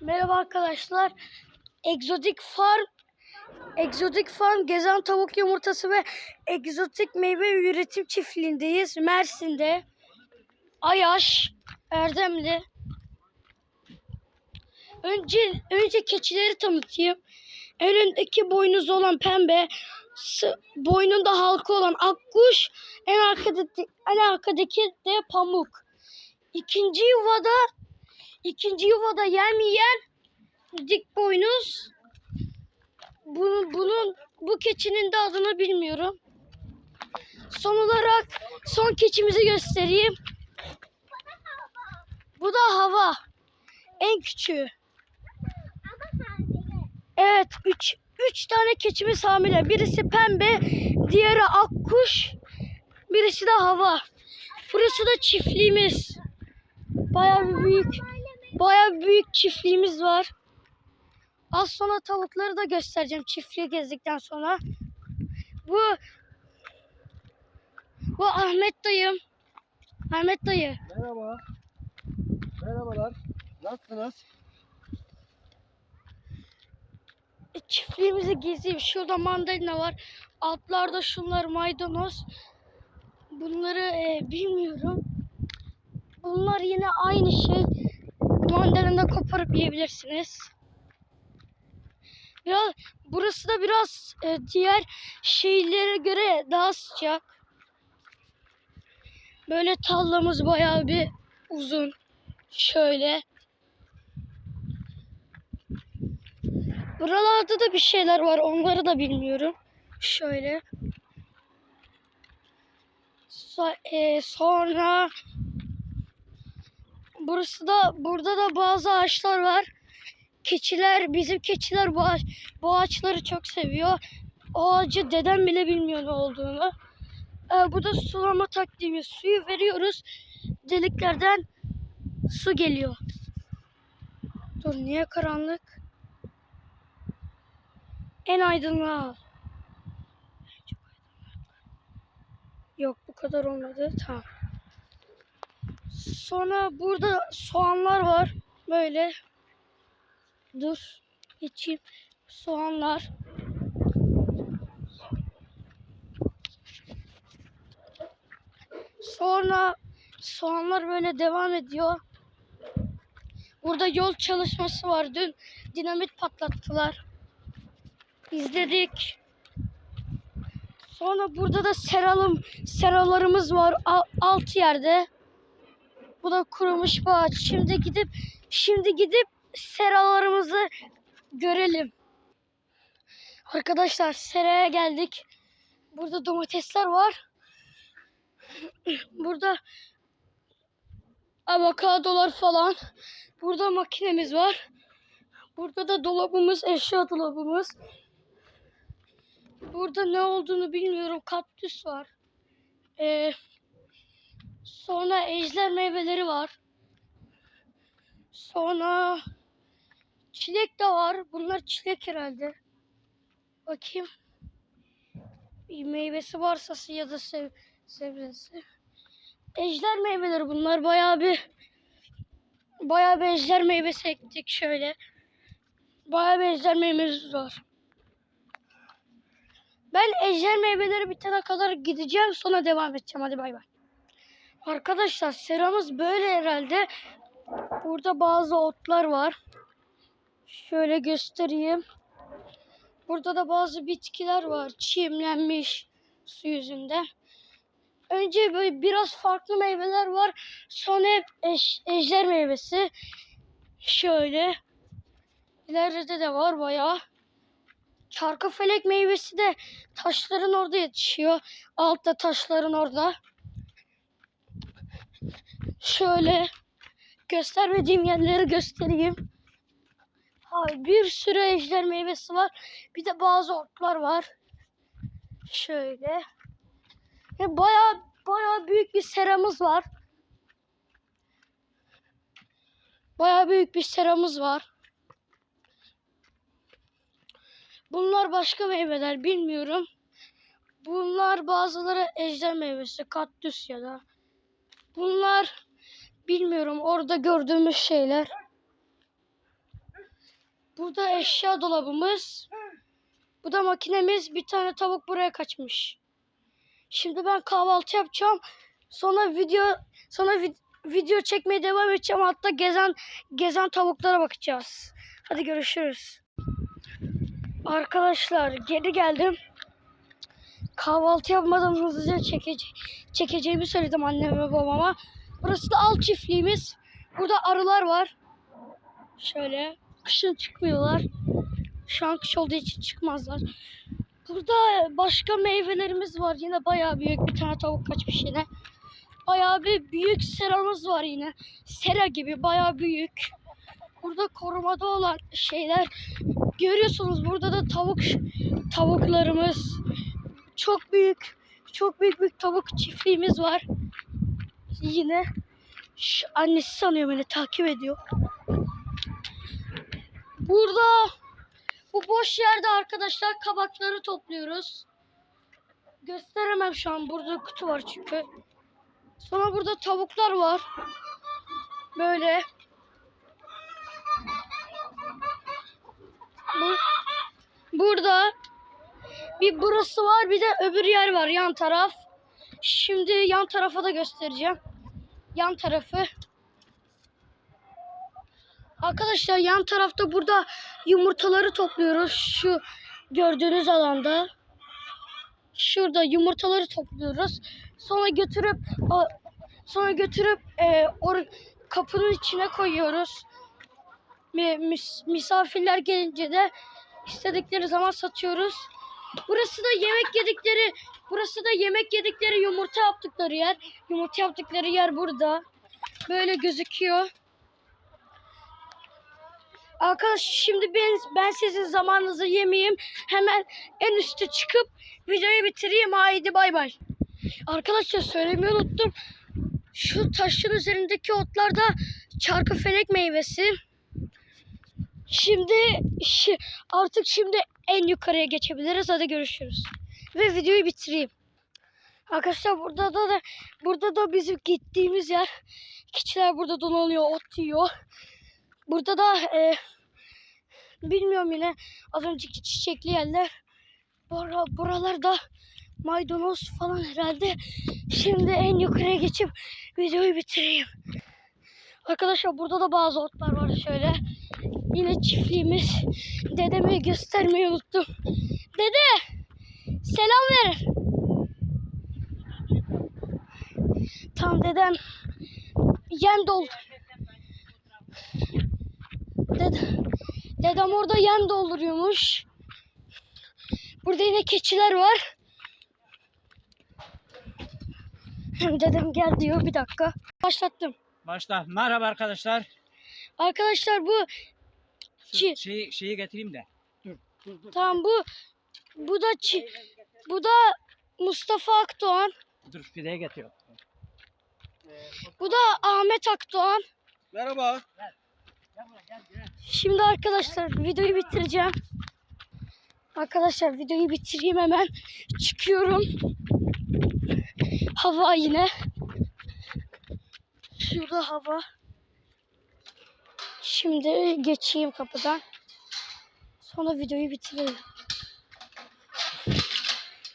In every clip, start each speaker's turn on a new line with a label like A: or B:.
A: Merhaba arkadaşlar. Exotic Farm Exotic Farm gezen tavuk yumurtası ve egzotik meyve üretim çiftliğindeyiz. Mersin'de. Ayaş, Erdemli. Önce önce keçileri tanıtayım. En öndeki boynuzlu olan pembe, boynunda halka olan akkuş, en arkadaki en arkadaki de pamuk. İkinci yuvada İkinci yuvada yem yiyen dik boynuz. Bunun, bunun bu keçinin de adını bilmiyorum. Son olarak son keçimizi göstereyim. Bu da hava. En küçüğü. Evet, üç, üç tane keçimiz hamile. Birisi pembe, diğeri akkuş, birisi de hava. Burası da çiftliğimiz. Bayağı büyük. Bir büyük çiftliğimiz var. Az sonra tavukları da göstereceğim çiftliği gezdikten sonra. Bu bu Ahmet dayım. Ahmet dayı.
B: Merhaba. Merhabalar. Nasılsınız?
A: E, Çiftliğimizi gezeyim. Şurada mandalina var. Altlarda şunlar maydanoz. Bunları e, bilmiyorum. Bunlar yine aynı şey. Mandalina koparıp yiyebilirsiniz. Biraz burası da biraz e, diğer şehirlere göre daha sıcak. Böyle tallamız bayağı bir uzun. Şöyle. Buralarda da bir şeyler var. Onları da bilmiyorum. Şöyle. So- e, sonra burası da burada da bazı ağaçlar var. Keçiler, bizim keçiler bu, ağaç, bu ağaçları çok seviyor. O ağacı dedem bile bilmiyor ne olduğunu. E, bu da sulama taktiğimiz. Suyu veriyoruz. Deliklerden su geliyor. Dur niye karanlık? En aydınlığı al. Yok bu kadar olmadı. Tamam. Sonra burada soğanlar var. Böyle. Dur. Geçeyim. Soğanlar. Sonra soğanlar böyle devam ediyor. Burada yol çalışması var. Dün dinamit patlattılar. İzledik. Sonra burada da seralım, seralarımız var al- alt yerde. Bu da kurumuş bir ağaç. Şimdi gidip şimdi gidip seralarımızı görelim. Arkadaşlar seraya geldik. Burada domatesler var. Burada avokadolar falan. Burada makinemiz var. Burada da dolabımız, eşya dolabımız. Burada ne olduğunu bilmiyorum. Kaktüs var. Ee, sonra ejder meyveleri var. Sonra çilek de var. Bunlar çilek herhalde. Bakayım. Bir meyvesi varsa ya da sev sebzesi. Ejder meyveleri bunlar. Bayağı bir bayağı bir ejder meyvesi ektik şöyle. Bayağı bir ejder meyvemiz var. Ben ejder meyveleri bitene kadar gideceğim sonra devam edeceğim. Hadi bay bay. Arkadaşlar seramız böyle herhalde. Burada bazı otlar var. Şöyle göstereyim. Burada da bazı bitkiler var. Çiğimlenmiş su yüzünden. Önce böyle biraz farklı meyveler var. Sonra hep eş- ejder meyvesi. Şöyle. İleride de var bayağı. Çarkıfelek meyvesi de taşların orada yetişiyor. Altta taşların orada. Şöyle göstermediğim yerleri göstereyim. Abi bir sürü ejder meyvesi var. Bir de bazı otlar var. Şöyle. Ve bayağı bayağı büyük bir seramız var. Bayağı büyük bir seramız var. Bunlar başka meyveler bilmiyorum. Bunlar bazıları ejder meyvesi, kaktüs ya da. Bunlar bilmiyorum orada gördüğümüz şeyler. Burada eşya dolabımız. Bu da makinemiz. Bir tane tavuk buraya kaçmış. Şimdi ben kahvaltı yapacağım. Sonra video sonra vid- video çekmeye devam edeceğim. Hatta gezen gezen tavuklara bakacağız. Hadi görüşürüz. Arkadaşlar geri geldim. Kahvaltı yapmadan hızlıca çekece çekeceğimi söyledim anneme babama. Burası da alt çiftliğimiz. Burada arılar var. Şöyle kışın çıkmıyorlar. Şu an kış olduğu için çıkmazlar. Burada başka meyvelerimiz var. Yine bayağı büyük bir tane tavuk kaçmış yine. Bayağı bir büyük seramız var yine. Sera gibi bayağı büyük. Burada korumada olan şeyler görüyorsunuz. Burada da tavuk tavuklarımız çok büyük çok büyük bir tavuk çiftliğimiz var. Yine annesi sanıyor beni takip ediyor. Burada bu boş yerde arkadaşlar kabakları topluyoruz. Gösteremem şu an. Burada kutu var çünkü. Sonra burada tavuklar var. Böyle. Bu, burada bir burası var bir de öbür yer var yan taraf. Şimdi yan tarafa da göstereceğim. Yan tarafı. Arkadaşlar yan tarafta burada yumurtaları topluyoruz. Şu gördüğünüz alanda. Şurada yumurtaları topluyoruz. Sonra götürüp sonra götürüp e, or, kapının içine koyuyoruz. Mi- mis- misafirler gelince de istedikleri zaman satıyoruz. Burası da yemek yedikleri burası da yemek yedikleri yumurta yaptıkları yer. Yumurta yaptıkları yer burada. Böyle gözüküyor. Arkadaş şimdi ben ben sizin zamanınızı yemeyeyim. Hemen en üste çıkıp videoyu bitireyim. Haydi bay bay. Arkadaşlar söylemeyi unuttum. Şu taşın üzerindeki otlar da çarkıfelek meyvesi. Şimdi şi- artık şimdi en yukarıya geçebiliriz. Hadi görüşürüz. Ve videoyu bitireyim. Arkadaşlar burada da, da burada da bizim gittiğimiz yer. Keçiler burada dolanıyor, ot yiyor. Burada da e, bilmiyorum yine az önceki çiçekli yerler. Bura, buralarda maydanoz falan herhalde. Şimdi en yukarıya geçip videoyu bitireyim. Arkadaşlar burada da bazı otlar var şöyle. Yine çiftliğimiz. Dedemi göstermeyi unuttum. Dede! Selam ver. Tamam dedem yem doldu. Dede, dedem orada yem dolduruyormuş. Burada yine keçiler var. Dedem gel diyor bir dakika. Başlattım.
C: Başla. Merhaba arkadaşlar.
A: Arkadaşlar bu
C: Şu
A: Çi-
C: şeyi, şeyi getireyim de. Dur, dur, dur.
A: tam bu bu da çi, bu da Mustafa Akdoğan.
C: Dur fideye getiriyor.
A: Bu da Ahmet Akdoğan.
B: Merhaba.
C: Gel buraya gel. gel.
A: Şimdi arkadaşlar videoyu bitireceğim. Arkadaşlar videoyu bitireyim hemen. Çıkıyorum. Hava yine. Şurada hava. Şimdi geçeyim kapıdan. Sonra videoyu bitireyim.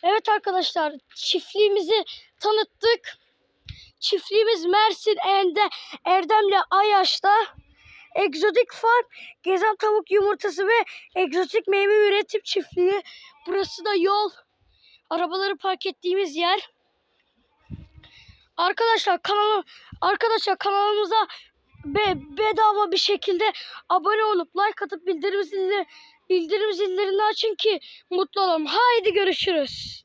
A: Evet arkadaşlar çiftliğimizi tanıttık. Çiftliğimiz Mersin Ende, Erdemli Ayaş'ta. Egzotik Farm, gezen tavuk yumurtası ve egzotik meyve üretim çiftliği. Burası da yol. Arabaları park ettiğimiz yer. Arkadaşlar kanala arkadaşlar kanalımıza be, bedava bir şekilde abone olup like atıp bildirim zilleri bildirim zillerini açın ki mutlu olalım. Haydi görüşürüz.